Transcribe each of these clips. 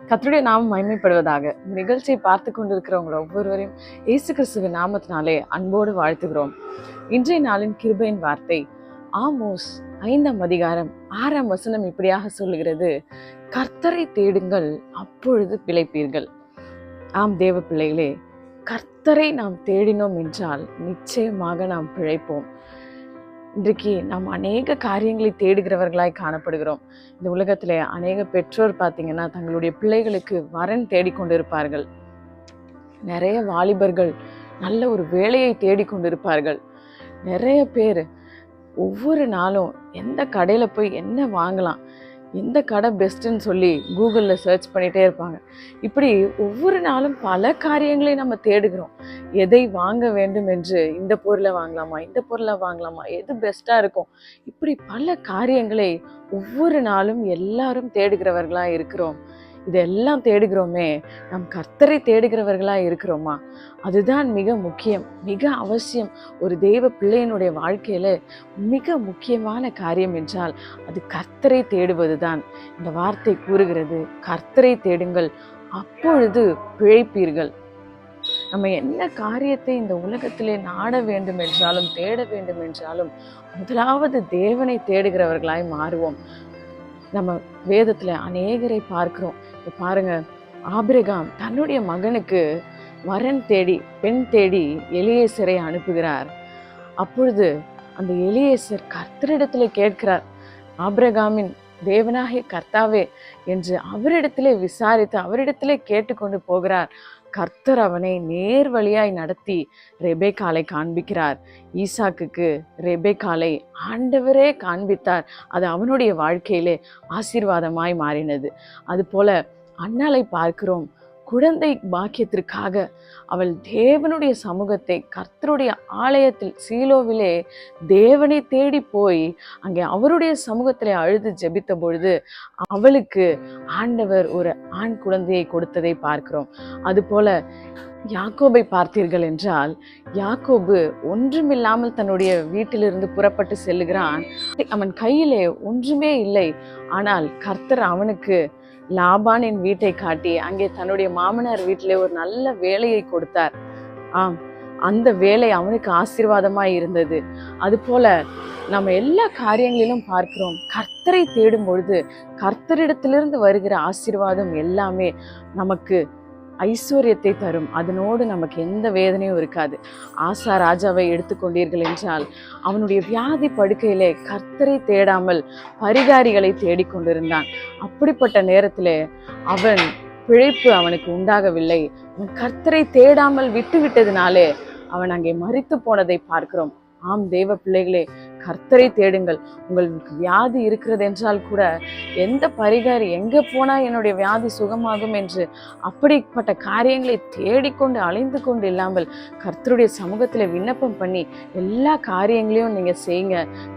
கத்தருடைய நாமம் மகிமைப்படுவதாக. நிகழ்ச்சியை பார்த்து கொண்டிருக்கிறவங்க ஒவ்வொருவரையும் இயேசு கிறிஸ்துவின் நாமத்தினாலே அன்போடு வாழ்த்துகிறோம். இன்றைய நாளின் கிருபையின் வார்த்தை ஆமோஸ் ஐந்தாம் அதிகாரம் ஆறாம் வசனம் இப்படியாக சொல்லுகிறது. கர்த்தரை தேடுங்கள் அப்பொழுது பிழைப்பீர்கள். ஆம் தேவ பிள்ளைகளே கர்த்தரை நாம் தேடினோம் என்றால் நிச்சயமாக நாம் பிழைப்போம். இன்றைக்கு நாம் அநேக காரியங்களை தேடுகிறவர்களாய் காணப்படுகிறோம். இந்த உலகத்தில் அநேக பெற்றோர் பார்த்தீங்கன்னா தங்களுடைய பிள்ளைகளுக்கு வரன் தேடிக்கொண்டிருப்பார்கள். நிறைய வாலிபர்கள் நல்ல ஒரு வேலையை தேடிக்கொண்டிருப்பார்கள். நிறைய பேர் ஒவ்வொரு நாளும் எந்த கடையில் போய் என்ன வாங்கலாம்? எந்த கடை பெஸ்ட்டுன்னு சொல்லி கூகுளில் சர்ச் பண்ணிகிட்டே இருப்பாங்க. இப்படி ஒவ்வொரு நாளும் பல காரியங்களை நம்ம தேடுகிறோம். எதை வாங்க வேண்டும் என்று இந்த பொருளை வாங்கலாமா இந்த பொருளை வாங்கலாமா எது பெஸ்ட்டாக இருக்கும்? இப்படி பல காரியங்களை ஒவ்வொரு நாளும் எல்லாரும் தேடுகிறவர்களாக இருக்கிறோம். இதெல்லாம் தேடுகிறோமே நம் கர்த்தரை தேடுகிறவர்களாக இருக்கிறோமா? அதுதான் மிக முக்கியம் மிக அவசியம். ஒரு தெய்வ பிள்ளையினுடைய வாழ்க்கையில மிக முக்கியமான காரியம் என்றால் அது கர்த்தரை தேடுவதுதான். இந்த வார்த்தை கூறுகிறது கர்த்தரை தேடுங்கள் அப்பொழுது பிழைப்பீர்கள். நம்ம என்ன காரியத்தை இந்த உலகத்திலே நாட வேண்டும் என்றாலும் தேட வேண்டும் என்றாலும் முதலாவது தேவனை தேடுகிறவர்களாய் மாறுவோம். நம்ம வேதத்துல அநேகரை பார்க்கிறோம். இப்போ பாருங்க ஆபிரகாம் தன்னுடைய மகனுக்கு வரன் தேடி பெண் தேடி எலியேசரை அனுப்புகிறார். அப்பொழுது அந்த எலியேசர் கர்த்தரிடத்தில் கேட்கிறார் ஆபிரகாமின் தேவனாகிய கர்த்தாவே என்று அவரிடத்திலே விசாரித்து அவரிடத்திலே கேட்டுக்கொண்டு போகிறார். கர்த்தர் அவனை நேர் வழியாய் நடத்தி ரெபேக்காலை காண்பிக்கிறார். ஈசாக்குக்கு ரெபேக்காலை ஆண்டவரே காண்பித்தார். அது அவனுடைய வாழ்க்கையிலே ஆசீர்வாதமாய் மாறினது. அதுபோல அண்ணாலை பார்க்கிறோம். குழந்தை பாக்கியத்திற்காக அவள் தேவனுடைய சமூகத்தை கர்த்தருடைய ஆலயத்தில் சீலோவிலே தேவனை தேடி போய் அங்கே அவருடைய சமூகத்தில் அழுது ஜெபித்த பொழுது அவளுக்கு ஆண்டவர் ஒரு ஆண் குழந்தையை கொடுத்ததை பார்க்கிறோம். அதுபோல யாக்கோபை பார்த்தீர்கள் என்றால் யாக்கோபு ஒன்றுமில்லாமல் தன்னுடைய வீட்டிலிருந்து புறப்பட்டு செல்லுகிறான். அவன் கையிலே ஒன்றுமே இல்லை. ஆனால் கர்த்தர் அவனுக்கு லாபானின் வீட்டை காட்டி அங்கே தன்னுடைய மாமனார் வீட்டிலே ஒரு நல்ல வேலையை கொடுத்தார். ஆம் அந்த வேலை அவனுக்கு ஆசீர்வாதமாக இருந்தது. அதுபோல நம்ம எல்லா காரியங்களிலும் பார்க்கிறோம் கர்த்தரை தேடும் பொழுது கர்த்தரிடத்திலிருந்து வருகிற ஆசீர்வாதம் எல்லாமே நமக்கு ஐஸ்வர்யத்தை தரும். அதனோடு நமக்கு எந்த வேதனையும் இருக்காது. ஆசா ராஜாவை எடுத்துக்கொண்டீர்கள் என்றால் அவனுடைய வியாதி படுக்கையிலே கர்த்தரை தேடாமல் பரிகாரிகளை தேடிக்கொண்டிருந்தான் அப்படிப்பட்ட நேரத்தில் அவன் பிழைப்பு அவனுக்கு உண்டாகவில்லை. அவன் கர்த்தரை தேடாமல் விட்டுவிட்டதினாலே அவன் அங்கே மறித்து போனதை பார்க்கிறோம். ஆம் தேவ பிள்ளைகளே கர்த்தரை தேடுங்கள். உங்களுக்கு வியாதி இருக்கிறது என்றால் கூட எந்த பரிகாரி எங்கே போனால் என்னுடைய வியாதி சுகமாகும் என்று அப்படிப்பட்ட காரியங்களை தேடிக்கொண்டு அலைந்து கொண்டு இல்லாமல் கர்த்தருடைய சமூகத்தில் விண்ணப்பம் பண்ணி எல்லா காரியங்களையும் நீங்கள் செய்யுங்க.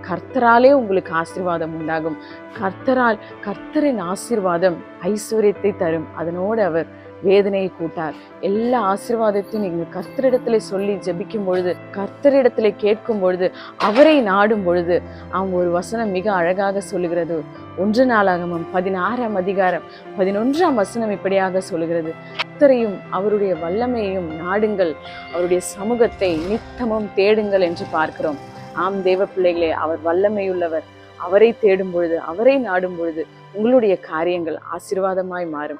கர்த்தராலே உங்களுக்கு ஆசீர்வாதம் உண்டாகும். கர்த்தரால் கர்த்தரின் ஆசீர்வாதம் ஐஸ்வர்யத்தை தரும். அதனோடு அவர் வேதனையை கூட்டார். எல்லா ஆசீர்வாதத்தையும் நீங்கள் கர்த்தரிடத்துல சொல்லி ஜபிக்கும் பொழுது கர்த்தரிடத்துல கேட்கும் பொழுது அவரை நாடும் பொழுது அவங்க ஒரு வசனம் மிக அழகாக சொல்லுகிறது. ஒன்று நாளாகமம் பதினாறாம் அதிகாரம் பதினொன்றாம் வசனம் இப்படியாக சொல்லுகிறது. கர்த்தரையும் அவருடைய வல்லமையையும் நாடுங்கள். அவருடைய சமூகத்தை நித்தமும் தேடுங்கள் என்று பார்க்கிறோம். ஆம் தேவ பிள்ளைகளே அவர் வல்லமையுள்ளவர். அவரை தேடும் பொழுது அவரை நாடும் பொழுது உங்களுடைய காரியங்கள் ஆசீர்வாதமாய் மாறும்.